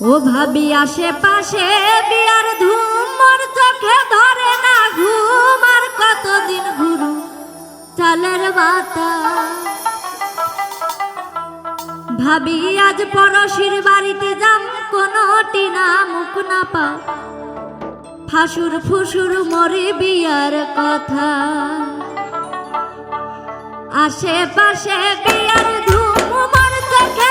ও ভাবি, আশেপাশে বিয়ার ধুম চোখে ধরে না ঘুম, আর কতদিন ঘুরু চালের বাতা। ভাবি, আজ পড়শির বাড়িতে যাম, কোনো টিনা মুখ না পাও। ফাঁসুর ফুসুর মরে বিয়ার কথা। আশেপাশে বিয়ার ধুম মর চোখে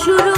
হাসুর ফুসুর মোর